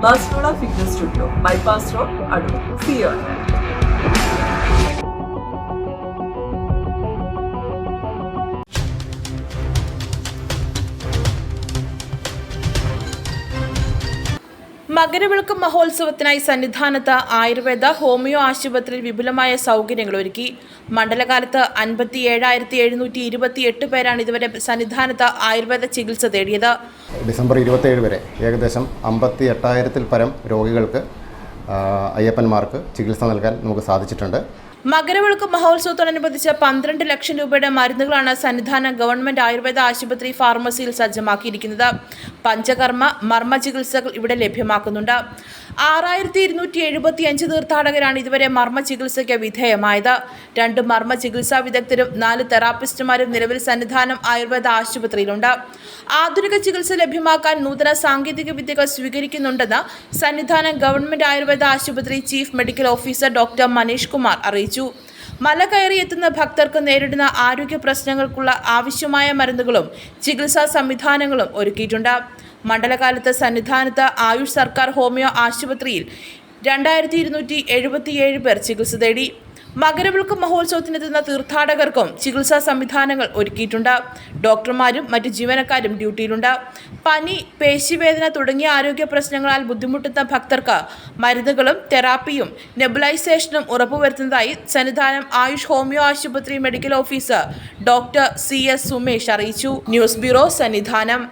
Basrora Fitness Studio, Bypass Road, Adu. See you all. Makaravilakku മഹോത്സവത്തിനായി സന്നിധാനത്ത് Ayurveda homeo ആശുപത്രിയിൽ വിപുലമായ സൗകര്യങ്ങൾ ഒരുക്കി. മണ്ഡലകാലത്ത് അൻപത്തി ഏഴായിരത്തി എഴുന്നൂറ്റി ഇരുപത്തി എട്ട് പേരാണ് ഇതുവരെ സന്നിധാനത്ത് ആയുർവേദ ചികിത്സ തേടിയത്. ഡിസംബർ ഇരുപത്തേഴ് വരെ ഏകദേശം അമ്പത്തി എട്ടായിരത്തിൽ പരം രോഗികൾക്ക് അയ്യപ്പന്മാർക്ക് ചികിത്സ നൽകാൻ നമുക്ക് സാധിച്ചിട്ടുണ്ട്. മകരവിളക്ക് മഹോത്സവത്തോടനുബന്ധിച്ച് പന്ത്രണ്ട് ലക്ഷം രൂപയുടെ മരുന്നുകളാണ് സന്നിധാന ഗവൺമെന്റ് ആയുർവേദ ആശുപത്രി ഫാർമസിയിൽ സജ്ജമാക്കിയിരിക്കുന്നത്. പഞ്ചകർമ്മ മർമ്മ ചികിത്സകൾ ഇവിടെ ലഭ്യമാക്കുന്നുണ്ട്. ആറായിരത്തി ഇരുന്നൂറ്റി എഴുപത്തി അഞ്ച് തീർത്ഥാടകരാണ് ഇതുവരെ മർമ്മ ചികിത്സയ്ക്ക് വിധേയമായത്. രണ്ട് മർമ്മ ചികിത്സാ വിദഗ്ധരും നാല് തെറാപ്പിസ്റ്റുമാരും നിലവിൽ സന്നിധാനം ആയുർവേദ ആശുപത്രിയിലുണ്ട്. ആധുനിക ചികിത്സ ലഭ്യമാക്കാൻ നൂതന സാങ്കേതിക വിദ്യകൾ സ്വീകരിക്കുന്നുണ്ടെന്ന് സന്നിധാനം ഗവൺമെന്റ് ആയുർവേദ ആശുപത്രി chief medical officer doctor Manish Kumar അറിയിച്ചു മല കയറി എത്തുന്ന ഭക്തർക്ക് നേരിടുന്ന ആരോഗ്യ പ്രശ്നങ്ങൾക്കുള്ള ആവശ്യമായ മരുന്നുകളും ചികിത്സാ സംവിധാനങ്ങളും ഒരുക്കിയിട്ടുണ്ട്. മണ്ഡലകാലത്ത് സന്നിധാനത്ത് ആയുഷ് സർക്കാർ ഹോമിയോ ആശുപത്രിയിൽ രണ്ടായിരത്തി ഇരുന്നൂറ്റി എഴുപത്തിയേഴ് പേർ ചികിത്സ തേടി. മകരവിളക്ക് മഹോത്സവത്തിനെത്തുന്ന തീർത്ഥാടകർക്കും ചികിത്സാ സംവിധാനങ്ങൾ ഒരുക്കിയിട്ടുണ്ട്. ഡോക്ടർമാരും മറ്റ് ജീവനക്കാരും ഡ്യൂട്ടിയിലുണ്ട്. പനി പേശിവേദന തുടങ്ങിയ ആരോഗ്യ പ്രശ്നങ്ങളാൽ ബുദ്ധിമുട്ടുന്ന ഭക്തർക്ക് മരുന്നുകളും തെറാപ്പിയും നെബുലൈസേഷനും ഉറപ്പുവരുത്തുന്നതായി സന്നിധാനം ആയുഷ് ഹോമിയോ ആശുപത്രി medical officer doctor C S Sumesh അറിയിച്ചു. News bureau Sannidhanam.